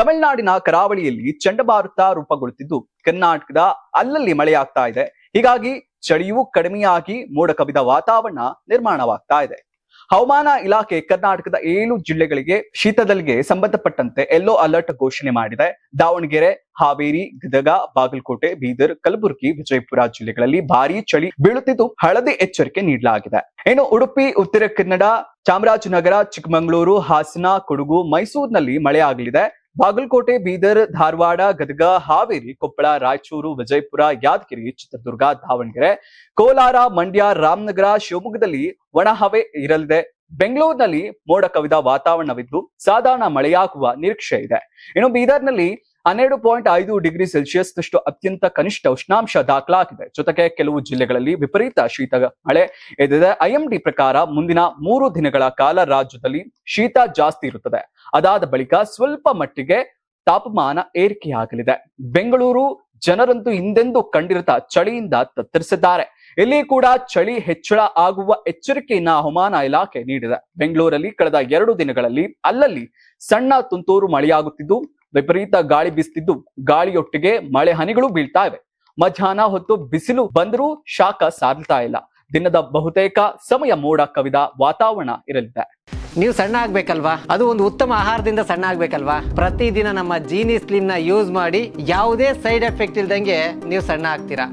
ತಮಿಳುನಾಡಿನ ಕರಾವಳಿಯಲ್ಲಿ ಚಂಡಮಾರುತ ರೂಪುಗೊಳ್ಳುತ್ತಿದ್ದು, ಕರ್ನಾಟಕದ ಅಲ್ಲಲ್ಲಿ ಮಳೆಯಾಗ್ತಾ ಇದೆ. ಹೀಗಾಗಿ ಚಳಿಯೂ ಕಡಿಮೆಯಾಗಿ ಮೋಡ ಕವಿದ ವಾತಾವರಣ ನಿರ್ಮಾಣವಾಗ್ತಾ ಇದೆ. ಹವಾಮಾನ ಇಲಾಖೆ ಕರ್ನಾಟಕದ ಏಳು ಜಿಲ್ಲೆಗಳಿಗೆ ಶೀತದಲ್ಲಿಗೆ ಸಂಬಂಧಪಟ್ಟಂತೆ ಯೆಲ್ಲೋ ಅಲರ್ಟ್ ಘೋಷಣೆ ಮಾಡಿದೆ. ದಾವಣಗೆರೆ, ಹಾವೇರಿ, ಗದಗ, ಬಾಗಲಕೋಟೆ, ಬೀದರ್, ಕಲಬುರಗಿ, ವಿಜಯಪುರ ಜಿಲ್ಲೆಗಳಲ್ಲಿ ಭಾರಿ ಚಳಿ ಬೀಳುತ್ತಿದ್ದು, ಹಳದಿ ಎಚ್ಚರಿಕೆ ನೀಡಲಾಗಿದೆ. ಇನ್ನು ಉಡುಪಿ, ಉತ್ತರ ಕನ್ನಡ, ಚಾಮರಾಜನಗರ, ಚಿಕ್ಕಮಗಳೂರು, ಹಾಸನ, ಕೊಡಗು, ಮೈಸೂರಿನಲ್ಲಿ ಮಳೆಯಾಗಲಿದೆ. ಬಾಗಲಕೋಟೆ, ಬೀದರ್, ಧಾರವಾಡ, ಗದಗ, ಹಾವೇರಿ, ಕೊಪ್ಪಳ, ರಾಯಚೂರು, ವಿಜಯಪುರ, ಯಾದಗಿರಿ, ಚಿತ್ರದುರ್ಗ, ದಾವಣಗೆರೆ, ಕೋಲಾರ, ಮಂಡ್ಯ, ರಾಮನಗರ, ಶಿವಮೊಗ್ಗದಲ್ಲಿ ಒಣಹವೆ ಇರಲಿದೆ. ಬೆಂಗಳೂರಿನಲ್ಲಿ ಮೋಡ ಕವಿದ ವಾತಾವರಣವಿದ್ದು, ಸಾಧಾರಣ ಮಳೆಯಾಗುವ ನಿರೀಕ್ಷೆ ಇದೆ. ಇನ್ನು ಬೀದರ್ನಲ್ಲಿ ಹನ್ನೆರಡು ಪಾಯಿಂಟ್ ಐದು ಡಿಗ್ರಿ ಸೆಲ್ಸಿಯಸ್ ನಷ್ಟು ಅತ್ಯಂತ ಕನಿಷ್ಠ ಉಷ್ಣಾಂಶ ದಾಖಲಾಗಿದೆ. ಜೊತೆಗೆ ಕೆಲವು ಜಿಲ್ಲೆಗಳಲ್ಲಿ ವಿಪರೀತ ಶೀತ ಮಳೆ ಎದ್ದಿದೆ. ಐಎಂಡಿ ಪ್ರಕಾರ ಮುಂದಿನ ಮೂರು ದಿನಗಳ ಕಾಲ ರಾಜ್ಯದಲ್ಲಿ ಶೀತ ಜಾಸ್ತಿ ಇರುತ್ತದೆ. ಅದಾದ ಬಳಿಕ ಸ್ವಲ್ಪ ಮಟ್ಟಿಗೆ ತಾಪಮಾನ ಏರಿಕೆಯಾಗಲಿದೆ. ಬೆಂಗಳೂರು ಜನರಂತೂ ಹಿಂದೆಂದು ಕಂಡಿರದ ಚಳಿಯಿಂದ ತತ್ತರಿಸಿದ್ದಾರೆ. ಇಲ್ಲಿ ಕೂಡ ಚಳಿ ಹೆಚ್ಚಳ ಆಗುವ ಎಚ್ಚರಿಕೆಯನ್ನ ಹವಾಮಾನ ಇಲಾಖೆ ನೀಡಿದೆ. ಬೆಂಗಳೂರಲ್ಲಿ ಕಳೆದ ಎರಡು ದಿನಗಳಲ್ಲಿ ಅಲ್ಲಲ್ಲಿ ಸಣ್ಣ ತುಂತುರು ಮಳೆಯಾಗುತ್ತಿದ್ದು ವಿಪರೀತ ಗಾಳಿ ಬೀಸುತ್ತಿದ್ದು ಗಾಳಿಯೊಟ್ಟಿಗೆ ಮಳೆ ಹನಿಗಳು ಬೀಳ್ತಾ ಇವೆ. ಮಧ್ಯಾಹ್ನ ಹೊತ್ತು ಬಿಸಿಲು ಬಂದರೂ ಶಾಖ ಸಾರ್ತಾ ಇಲ್ಲ. ದಿನದ ಬಹುತೇಕ ಸಮಯ ಮೋಡ ಕವಿದ ವಾತಾವರಣ ಇರಲಿದೆ. ನೀವು ಸಣ್ಣ ಆಗ್ಬೇಕಲ್ವಾ? ಅದು ಒಂದು ಉತ್ತಮ ಆಹಾರದಿಂದ ಸಣ್ಣ ಆಗ್ಬೇಕಲ್ವಾ? ಪ್ರತಿದಿನ ನಮ್ಮ ಜೀನಿ ಸ್ಲಿಮ್ನ ಯೂಸ್ ಮಾಡಿ ಯಾವುದೇ ಸೈಡ್ ಎಫೆಕ್ಟ್ ಇಲ್ದಂಗೆ ನೀವು ಸಣ್ಣ ಆಗ್ತೀರಾ?